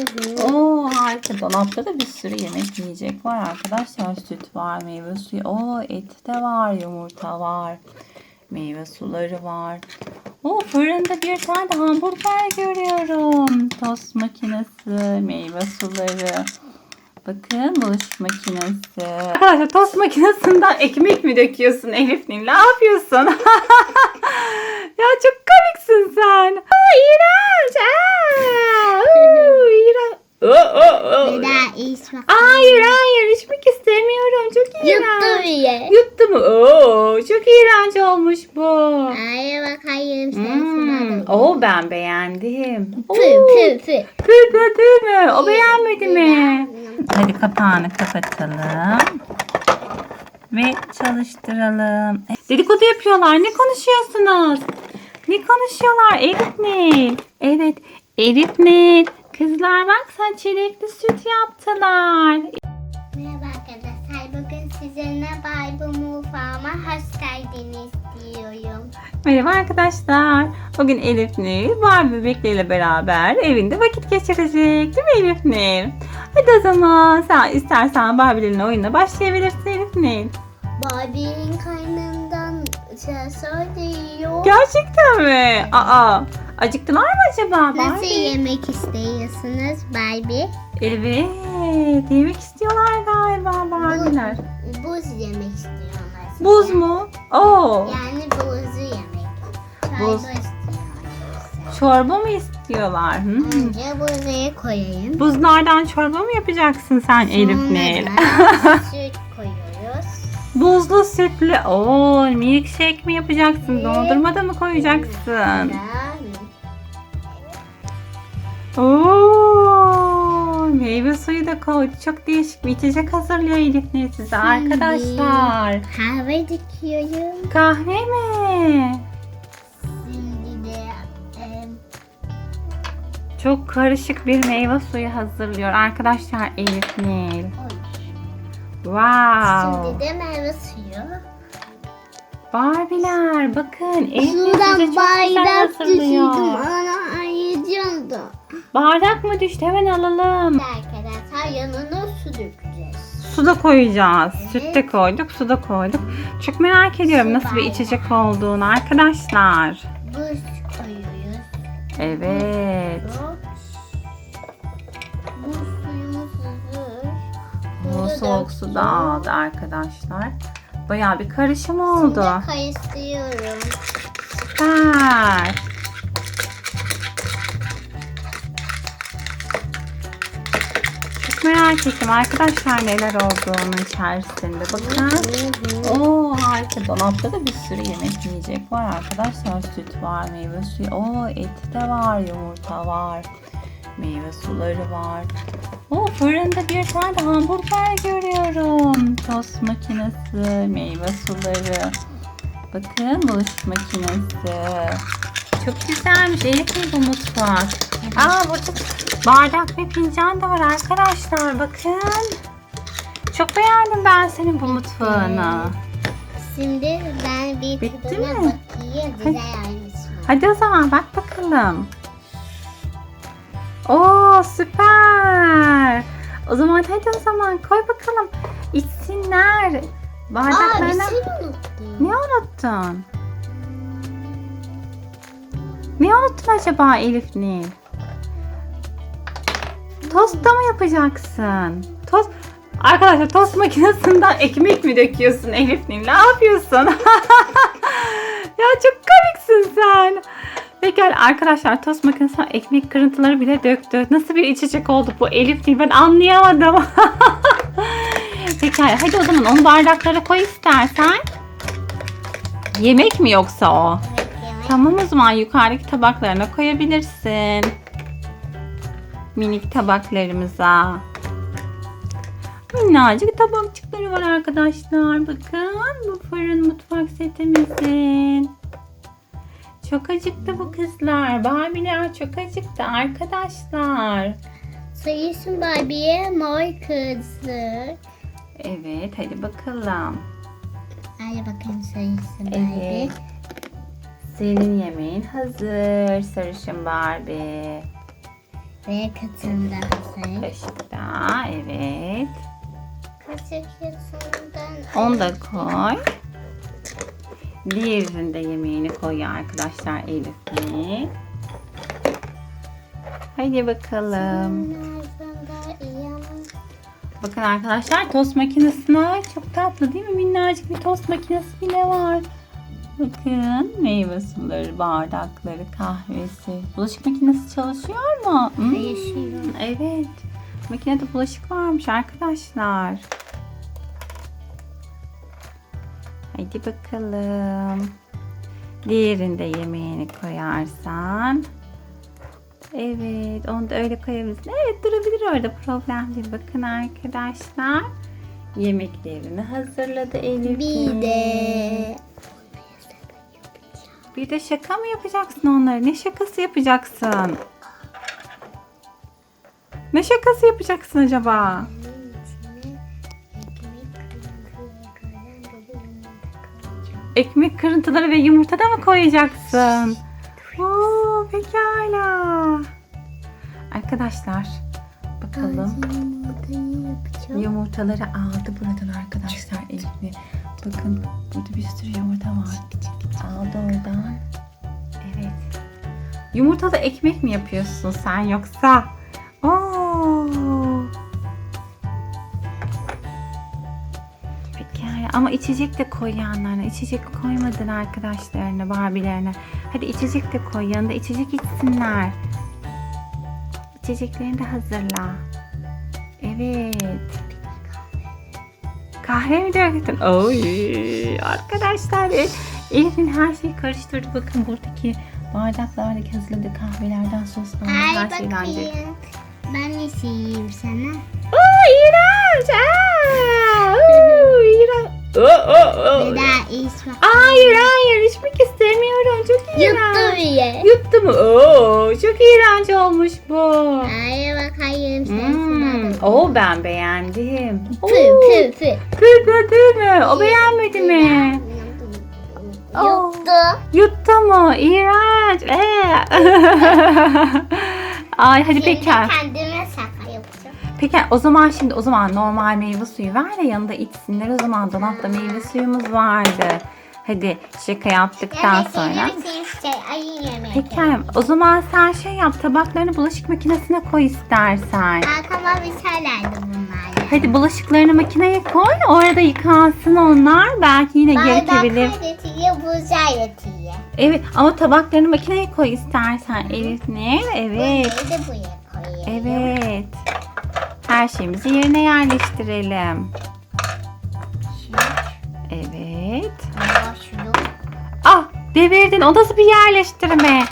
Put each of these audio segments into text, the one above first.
Oo harika. Dolapta da bir sürü yemek yiyecek var arkadaşlar. Süt var, meyve suyu. Oo et de var, yumurta var. Meyve suları var. Oo fırında bir tane de hamburger görüyorum. Tost makinesi, meyve suları. Bakın bulaşık makinesi. Arkadaşlar tost makinesinden ekmek mi döküyorsun Elif Nil? Ne yapıyorsun? ya çok komiksin sen. Aa, iğrenç. Aa, uu, iğrenç. Oo, oo, oo. Bir bak. Hayır hayır içmek istemiyorum. Çok Yuttu iğrenç. bile. Yuttu mu? Oo, çok iğrenç olmuş bu. Hayır bak hayır. Hmm. Oo ben beğendim. Pü pü pü. Pü pü pü mü? O beğenmedi mi? Hadi kapağını kapatalım. Ve çalıştıralım. Dedikodu yapıyorlar. Ne konuşuyorsunuz? Ne konuşuyorlar? Elif Nil. Evet. Elif Nil. Kızlar bak sen çilekli süt yaptılar. Merhaba arkadaşlar. Bugün sizinle Bible mutfağıma hoş geldiniz diyorum. Merhaba arkadaşlar. Bugün Elif Nil Barbie bebekleriyle beraber evinde vakit geçirecek. Değil mi Elif Nil? Hadi o zaman sen istersen Barbie'lerin oyununa başlayabilirsin Elif Nil. Barbie'nin yiyor. Gerçekten mi? Aa, acıktılar mı acaba Nasıl Barbie? yemek istiyorsunuz Barbie? Evet, yemek istiyorlar galiba Barbie'ler. Buz yemek istiyorlar. size. Buz mu? Oo, Yani buzlu yemek. Çay Buz. istiyorlar. çorba mı istiyorlar? Hmm. Önce buzuya koyayım. Buzlardan çorba mı yapacaksın sen Elif Nil? Süt koyuyoruz. Buzlu sütlü. Oo, milkshake mi yapacaksın? Dondurma da mı koyacaksın? Oo, meyve suyu da koydu. Çok değişik bir içecek hazırlıyor Elif Nil size arkadaşlar. kahve dikiyorum. Kahve mi? Çok karışık bir meyve suyu hazırlıyor arkadaşlar Elif Nil. Wow. Şimdi de meyve suyu. Barbie'ler bakın Elif güzel bardak düşürdüm. Ana da. Bardak mı düştü? Hemen alalım. Arkadaşlar yanına su dökeceğiz. Su da koyacağız. Evet. Süt de koyduk, su da koyduk. Çok merak ediyorum nasıl bir içecek olduğunu arkadaşlar. Buz koyuyoruz. Evet. Bunu soğuk su da aldı arkadaşlar. Bayağı bir karışım oldu. Şimdi karıştırıyorum. Süper. Çok merak ettim arkadaşlar neler olduğunu içerisinde. Bakın. Oo harika. Dolapta da bir sürü yemek yiyecek var arkadaşlar. Süt var, meyve suyu. Oo et de var, yumurta var. Meyve suları var. Oo fırında bir tane hamburger görüyorum. Tost makinesi, meyve suları. Bakın bulaşık makinesi. Çok güzelmiş. Elif bu mutfak? Aa burada bardak ve fincan da var arkadaşlar. Bakın. Çok beğendim ben senin bu mutfağını. Şimdi ben bir Bitti tadına mi? bakayım. Güzel var. Hadi o zaman bak bakalım. Oo süper. O zaman hadi o zaman koy bakalım. İçsinler. Aa bir Bardaklarına... şey unuttum. Ne unuttun? Ne unuttun acaba Elif Nil? Tost da mı yapacaksın? Tost... Arkadaşlar tost makinesinden ekmek mi döküyorsun Elif Nil? Ne yapıyorsun? ya çok komiksin sen. Peki arkadaşlar tost makinesinden ekmek kırıntıları bile döktü. Nasıl bir içecek oldu bu Elif Nil? Ben anlayamadım. Peki hadi o zaman onu bardaklara koy istersen. Yemek mi yoksa o? Evet, yemek. Tamam o zaman yukarıdaki tabaklarına koyabilirsin. Minik tabaklarımıza. Minnacık tabakçıkları var arkadaşlar. Bakın bu fırın mutfak setimizin. Çok acıktı bu kızlar. Barbie'ler çok acıktı arkadaşlar. Sayısın Barbie'ye mor kızı. Evet hadi bakalım. Hadi bakayım sayısın Barbie. Evet. Senin yemeğin hazır sarışın Barbie. Ve katında hazır. Kaşık da evet. Kaşık yatağından. Onu da koy. Diğerinin de yemeğini koy arkadaşlar Elif'in. Hadi bakalım. Bakın arkadaşlar tost makinesine çok tatlı değil mi? Minnacık bir tost makinesi bile var. Bakın meyve suları, bardakları, kahvesi. Bulaşık makinesi çalışıyor mu? Hmm. Evet. Makinede bulaşık varmış arkadaşlar. Hadi bakalım. Diğerinde yemeğini koyarsan. Evet, onu da öyle koyabilirsin. Evet, durabilir orada. Problem değil. Bakın arkadaşlar. Yemeklerini hazırladı Elif. Bir de Bir de şaka mı yapacaksın onlara? Ne şakası yapacaksın? Ne şakası yapacaksın acaba? Ekmek kırıntıları ve yumurta da mı koyacaksın? Oo, pekala. Arkadaşlar bakalım. Yumurtaları aldı buradan arkadaşlar Elif'i. Bakın burada bir sürü yumurta var. Aldı oradan. Evet. Yumurtalı ekmek mi yapıyorsun sen yoksa? Oo. Ama içecek de koy yanlarına. İçecek koymadın arkadaşlarına, Barbie'lerine. Hadi içecek de koy yanında içecek içsinler. İçeceklerini de hazırla. Evet. Kahve mi döktün? Oy, arkadaşlar e, Elif'in her şeyi karıştırdı. Bakın buradaki bardaklardaki hazırladığı kahvelerden soslardan her şeyden. bakayım. Ben ne yiyeyim sana? Oo, iğrenç. Aa, Oo, oo, oo. Bir daha iç bak. Hayır hayır içmek istemiyorum. Çok iğrenç. Yuttu bile. Yuttu mu? Oo, çok iğrenç olmuş bu. Hayır bakayım sen Hmm. Oo ben beğendim. Pü pü. Pü pü pü mü? O beğenmedi mi? Yuttu. Yuttu mu? İğrenç. Ee. Ay hadi Şimdi peki. Peki o zaman şimdi o zaman normal meyve suyu ver de yanında içsinler. O zaman dolapta meyve suyumuz vardı. Hadi şaka yaptıktan Evet, sonra. şey. Peki o zaman sen şey yap tabaklarını bulaşık makinesine koy istersen. Arkama bir şeylerdi bunlar. Hadi bulaşıklarını makineye koy orada yıkansın onlar. Belki yine gerekebilir. Bardak yetiyor. Evet ama tabaklarını makineye koy istersen Elif ne? Evet. Bunları da buraya koyuyorum. Evet. Her şeyimizi yerine yerleştirelim. Evet. Ah devirdin. O nasıl bir yerleştirme?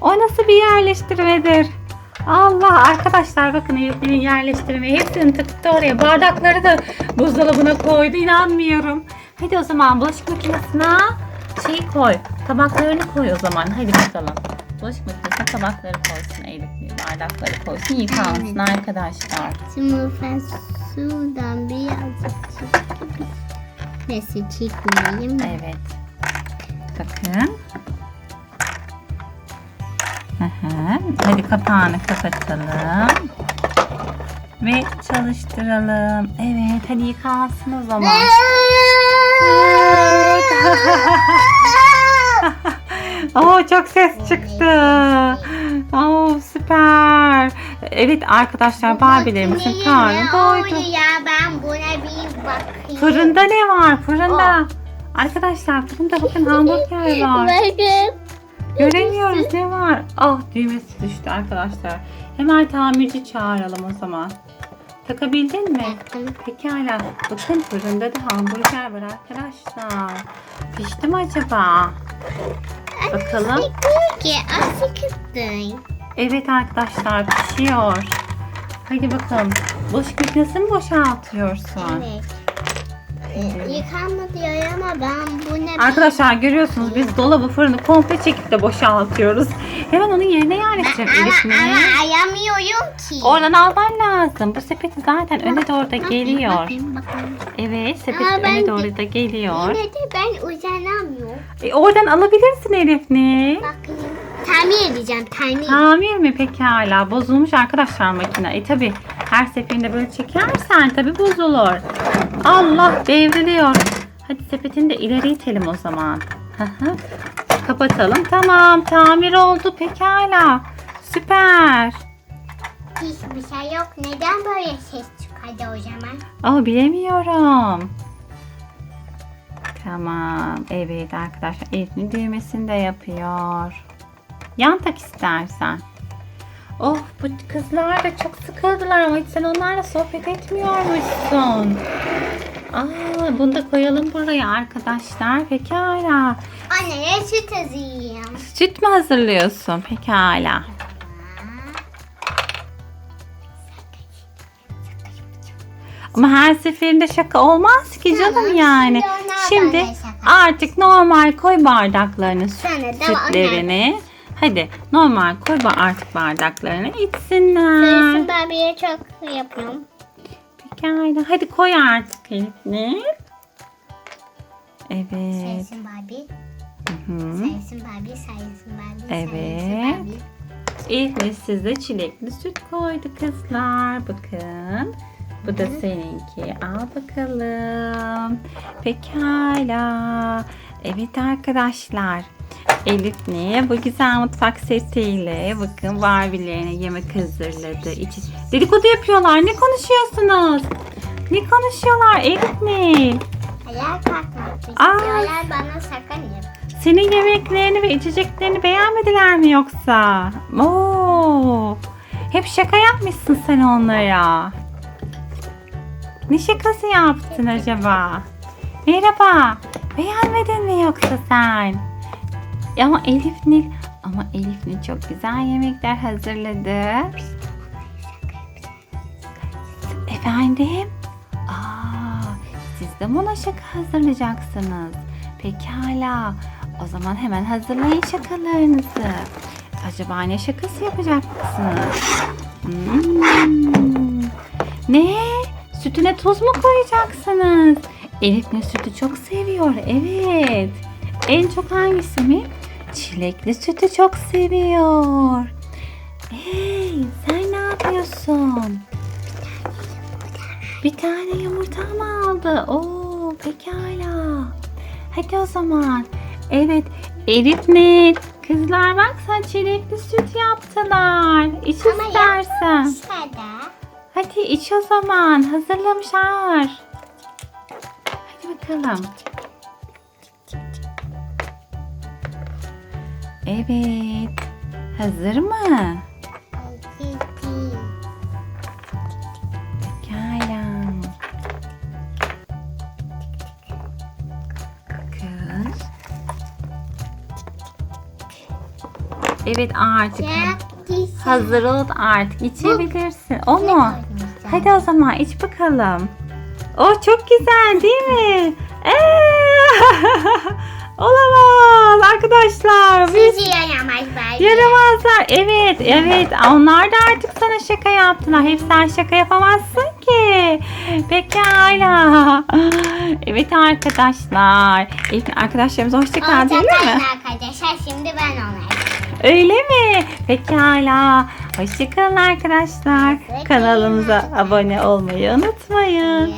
O nasıl bir yerleştirmedir? Allah arkadaşlar bakın Elif'in yerleştirme hepsini tıktı oraya. Bardakları da buzdolabına koydu. inanmıyorum. Hadi o zaman bulaşık makinesine şey koy. Tabaklarını koy o zaman. Hadi bakalım. Bulaşık makinesine tabakları koysun Elif. Bardakları koysun. Yıkansın arkadaşlar. Şimdi ben sudan birazcık çekeyim. Neyse çekmeyeyim. Evet. Bakın. Hı. Hadi kapağını kapatalım. Ve çalıştıralım. Evet hadi yıkansın o zaman. Oo çok ses çıktı. Oo süper. Evet arkadaşlar Barbie'lerimizin karnı doydu. ya ben buna bir bakayım. Fırında ne var? Fırında. Arkadaşlar fırında bakın hamburger var. Bakın. Göremiyoruz ne var? Ah düğmesi düştü arkadaşlar. Hemen tamirci çağıralım o zaman. Takabildin mi? Baktım. Pekala. Bakın fırında da hamburger var arkadaşlar. Pişti mi acaba? Bakalım. Ki. Evet arkadaşlar pişiyor. Hadi bakalım. Bulaşık makinesini mi boşaltıyorsun? Evet. Ee, Yıkanma diyor ama ben bu ne Arkadaşlar görüyorsunuz biz dolabı fırını komple çekip de boşaltıyoruz. Hemen onun yerine yerleştirelim ama, Elif ama ayamıyorum ki. Oradan alman lazım. Bu sepeti zaten öne doğru da geliyor. Bakayım bakayım. Evet sepet Ama öne ben- doğru da geliyor. Yine de ben uzanamıyorum. E, oradan alabilirsin Elif ne? Bakayım. Tamir edeceğim tamir. Tamir mi pekala? Bozulmuş arkadaşlar makine. E tabi her seferinde böyle çekersen tabi bozulur. Allah devriliyor. Hadi sepetini de ileri itelim o zaman. Kapatalım. Tamam tamir oldu pekala. Süper. Hiçbir şey yok. Neden böyle ses çıkardı o zaman? Aa bilemiyorum. Tamam. Evet arkadaşlar. Elif'in düğmesini de yapıyor. Yan tak istersen. Oh bu kızlar da çok sıkıldılar ama hiç sen onlarla sohbet etmiyormuşsun. Aa bunu da koyalım buraya arkadaşlar. Pekala. Anneye süt hazırlayayım. Süt mü hazırlıyorsun? Pekala. Ama her seferinde şaka olmaz ki canım Tamam, yani. şimdi onlardan Şimdi da şaka. artık normal koy bardaklarını da sütlerini. Hadi normal koy ba- artık bardaklarını içsinler. Sayısın Barbie'ye çok yapıyorum. Pekala. Hadi koy artık Elif'ini. Evet. Sayısın Barbie. Hı. Sayısın Barbie. Sayısın Barbie. Evet. Sayısın Barbie. Ve size çilekli süt koydu kızlar. Bakın. Bu da seninki. Al bakalım. Pekala. Evet arkadaşlar. Elif ne? Bu güzel mutfak setiyle bakın Barbie'lerine yemek hazırladı. İçi... Dedikodu yapıyorlar. Ne konuşuyorsunuz? Ne konuşuyorlar Elif ne? Ayağa kalkmak istiyorlar bana sakın yap. Senin yemeklerini ve içeceklerini beğenmediler mi yoksa? Oo. Hep şaka yapmışsın sen onlara. Ne şakası yaptın acaba? Merhaba. Beğenmedin mi yoksa sen? Ama Elif Nil ama Elif Nil çok güzel yemekler hazırladı. Efendim? Aa, siz de mi ona şaka hazırlayacaksınız? Pekala. O zaman hemen hazırlayın şakalarınızı. Acaba ne şakası yapacaksınız? Hmm. Ne? Sütüne tuz mu koyacaksınız? Elif ne sütü çok seviyor. Evet. En çok hangisi mi? Çilekli sütü çok seviyor. Hey, sen ne yapıyorsun? Bir tane yumurta mı aldı? Oo, pekala. Hadi o zaman. Evet, Elif mi? Kızlar bak çilekli süt yaptılar. İç Ama istersen. Hadi iç o zaman. Hazırlamışlar. Hadi bakalım. Evet. Hazır mı? Pekala. Bakın. Evet artık hazır ol artık içebilirsin. O mu? Hadi o zaman iç bakalım. O çok güzel değil mi? Ee, Olamaz arkadaşlar. Biz Sizi yaramaz Barbie. Yaramazlar. Evet, evet. Onlar da artık sana şaka yaptılar. Hep sen şaka yapamazsın ki. Pekala. Evet arkadaşlar. İlk arkadaşlarımıza hoşça kal değil mi? Arkadaşlar. Şimdi ben onları. Öyle mi? Pekala. Hoşçakalın arkadaşlar. Kanalımıza abone olmayı unutmayın.